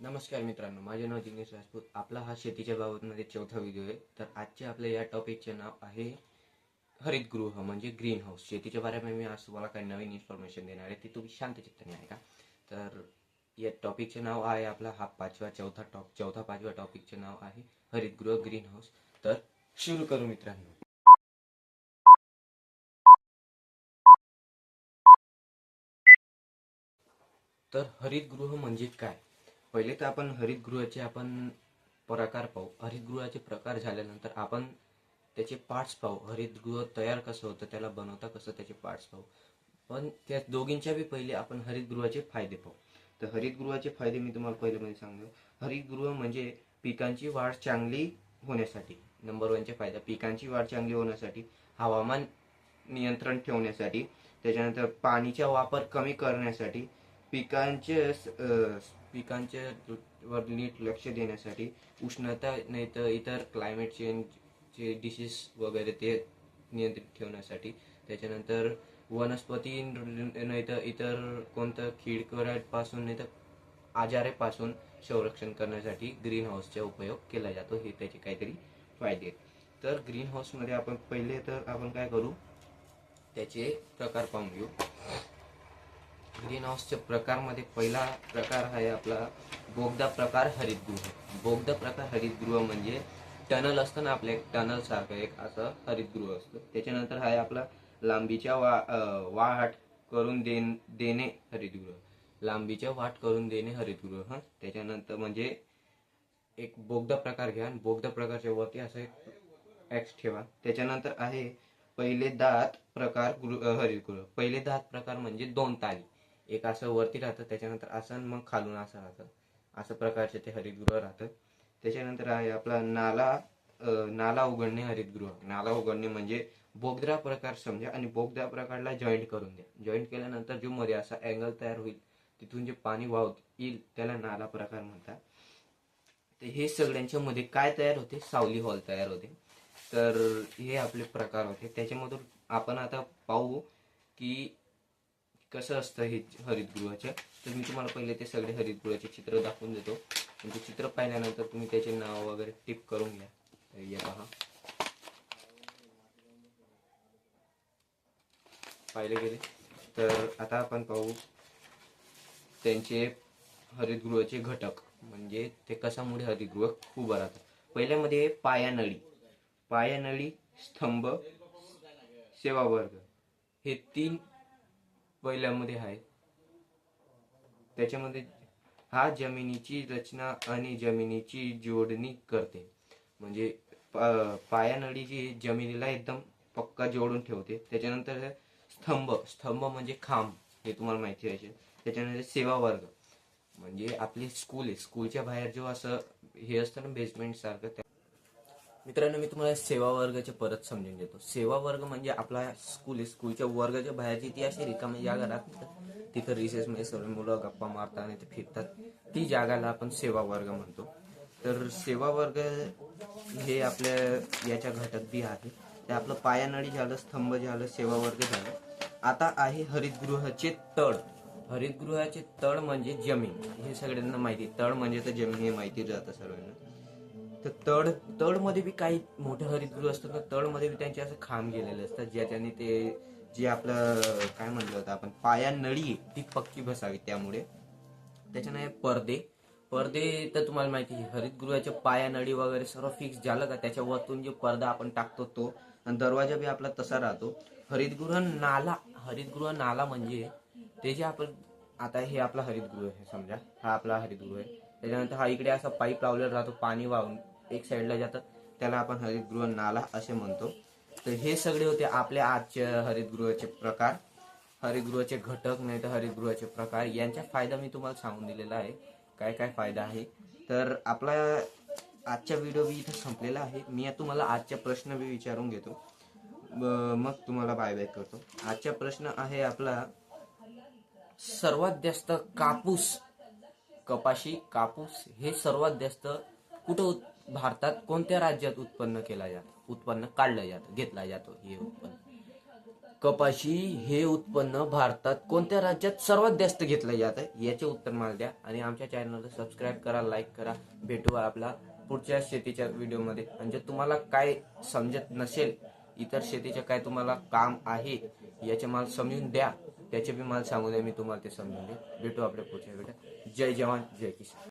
नमस्कार मित्रांनो माझे नाव जिग्नेश राजपूत. आपला हा शेतीच्या बाबतमध्ये चौथा व्हिडिओ आहे. तर आजचे आपल्या या टॉपिकचे नाव आहे हरितगृह म्हणजे ग्रीन हाऊस शेतीच्या बारेमध्ये मी आज तुम्हाला काही नवीन इन्फॉर्मेशन देणार आहे ती तुम्ही शांत चित्ताने आहे का तर या टॉपिकचे नाव आहे आपला हा पाचवा चौथा टॉप चौथा पाचव्या टॉपिकचे नाव आहे हरितगृह ग्रीन हाऊस तर सुरू करू मित्रांनो. तर हरितगृह म्हणजे काय? पहिले तर आपण हरितगृहाचे आपण प्रकार पाहू. हरितगृहाचे प्रकार झाल्यानंतर आपण त्याचे पार्ट्स पाहू. हरितगृह तयार कसं होतं त्याला बनवता कसं त्याचे पार्ट्स पाहू. पण त्या दोघींच्या बी पहिले आपण हरितगृहाचे फायदे पाहू. तर हरितगृहाचे फायदे मी तुम्हाला पहिल्यामध्ये सांगतो. हरितगृह म्हणजे पिकांची वाढ चांगली होण्यासाठी. नंबर वनचे फायदा पिकांची वाढ चांगली होण्यासाठी हवामान नियंत्रण ठेवण्यासाठी त्याच्यानंतर पाणीचा वापर कमी करण्यासाठी पिकांचे स- पिकांच्या वर नीट लक्ष देण्यासाठी उष्णता नाही तर इतर क्लायमेट चेंजचे डिसीज वगैरे ते नियंत्रित ठेवण्यासाठी. त्याच्यानंतर वनस्पती नाही तर इतर कोणतं कीडकडापासून नाही तर आजारापासून संरक्षण करण्यासाठी ग्रीन हाऊसचा उपयोग केला जातो. हे त्याचे काहीतरी फायदे आहेत. तर ग्रीन हाऊसमध्ये आपण पहिले तर आपण काय करू? त्याचे प्रकार पाहून घेऊ. ग्रीन हाऊसच्या प्रकारमध्ये पहिला प्रकार आहे आपला बोगदा प्रकार हरितगृह. बोगदा प्रकार हरितगृह म्हणजे टनल असतं ना आपल्या टनल सारखं एक असं हरितगृह असतं. त्याच्यानंतर आहे आपला लांबीच्या वा अं, वाट करून देन देणे हरितगृह. लांबीच्या वाट करून देणे हरितगृह हां. त्याच्यानंतर म्हणजे एक बोगदा प्रकार घ्या आणि बोगदा प्रकारच्या वरती असं एक एक्स ठेवा. त्याच्यानंतर आहे पहिले दात प्रकार गृह हरितगृह. पहिले दात प्रकार म्हणजे दोन ताली. एक असं वरती राहतं त्याच्यानंतर असं मग खालून असं राहतं. असं प्रकारचे ते हरितगृह राहतं. त्याच्यानंतर आहे आपला नाला नाला उघडणे हरितगृह. नाला उघडणे म्हणजे बोगदा प्रकार समजा आणि बोगदा प्रकारला जॉईंट करून द्या. जॉईंट केल्यानंतर जो मध्ये असा अँगल तयार होईल तिथून जे पाणी वाहत येईल त्याला नाला प्रकार म्हणतात. तर हे सगळ्यांच्या मध्ये काय तयार होते? सावली हॉल तयार होते. तर हे आपले प्रकार होते. त्याच्यामधून आपण आता पाहू की कसं असतं हे हरितगृहाचं तर मी तुम्हाला पहिले ते सगळे हरितगृहाचे चित्र दाखवून देतो. ते चित्र पाहिल्यानंतर तुम्ही त्याचे नाव वगैरे टिप करून घ्या. तर हे पहा. पाहिले गेले. तर आता आपण पाहू त्यांचे हरितगृहाचे घटक. म्हणजे ते कशामुळे हरितगृह उभं राहतात? पहिल्यामध्ये पायानळी. पायानळी स्तंभ सेवा वर्ग हे तीन पहिल्यामध्ये आहे. त्याच्यामध्ये हा जमिनीची रचना आणि जमिनीची जोडणी करते. म्हणजे पायानळी जी जमिनीला एकदम पक्का जोडून ठेवते. त्याच्यानंतर स्तंभ स्तंभ म्हणजे खांब हे तुम्हाला माहिती असेल. त्याच्यानंतर सेवा वर्ग म्हणजे आपली स्कूल आहे. स्कूलच्या बाहेर जो असं हे असतं ना बेसमेंट सारखं त्या- मित्रांनो मी तुम्हाला सेवा वर्गाचे परत समजून देतो सेवा वर्ग म्हणजे आपला स्कूल आहे. स्कूलच्या वर्गाच्या बाहेरची ती अशी रिकामी जागा राहते. तिथं रिसेस मध्ये सर्व मुलं गप्पा मारतात आणि ते फिरतात. ती जागाला आपण सेवा वर्ग म्हणतो. तर सेवा वर्ग हे आपल्या याच्या घटक बी आहे. ते आपलं पायानळी झालं स्तंभ झालं सेवा वर्ग झालं. आता आहे हरितगृहाचे तळ. हरितगृहाचे तळ म्हणजे जमीन. हे सगळ्यांना माहिती तळ म्हणजे तर जमीन हे माहिती जातं सर्वांना. तर तड तडमध्ये बी काही मोठं हरितगृह असतं तर तडमध्ये बी त्यांचे असं खांब गेलेले असतात ज्याच्याने ते जे आपलं काय म्हणलं होतं आपण पाया नळी ती पक्की बसावी त्यामुळे. त्याच्याने पडदे. पडदे तर तुम्हाला माहिती आहे हरितगृहाच्या पाया नळी वगैरे सर्व फिक्स झालं का त्याच्या वरतून जे पडदा आपण टाकतो तो आणि दरवाजा बी आपला तसा राहतो. हरितगृह नाला हरितगृह नाला म्हणजे ते जे आपण आता हे आपला हरितगृह आहे समजा हा आपला हरितगृह आहे. त्याच्यानंतर हा इकडे असा पाईप लावलेला राहतो पाणी वाहून एक साईडला जातं. त्याला आपण हरितगृह नाला असे म्हणतो. तर हे सगळे होते आपल्या आजच्या हरितगृहाचे प्रकार. हरितगृहाचे घटक नाही तर हरितगृहाचे प्रकार. यांचा फायदा मी तुम्हाला सांगून दिलेला आहे. काय काय फायदा आहे? तर आपला आजचा व्हिडिओ मी इथं संपलेला आहे. मी तुम्हाला आजचा प्रश्न बी विचारून घेतो. मग तुम्हाला बाय बाय करतो. आजचा प्रश्न आहे आपला सर्वात जास्त कापूस कपाशी कापूस हे सर्वात जास्त कुठं भारतात कोणत्या राज्यात उत्पन्न केला जातं उत्पन्न काढलं जातं घेतला जातो हे उत्पन्न? कपाशी हे उत्पन्न भारतात कोणत्या राज्यात सर्वात जास्त घेतलं जात याचे उत्तर मला द्या आणि आमच्या चॅनलला सबस्क्राईब करा लाईक करा. भेटू आपला पुढच्या शेतीच्या व्हिडिओमध्ये म्हणजे तुम्हाला काय समजत नसेल इतर शेतीचे काय तुम्हाला काम आहे याचे मला समजून द्या. त्याचे बी मला सांगू द्या मी तुम्हाला ते समजून दे भेटू आपल्या पुढच्या व्हिडिओ जय जवान जय किसान.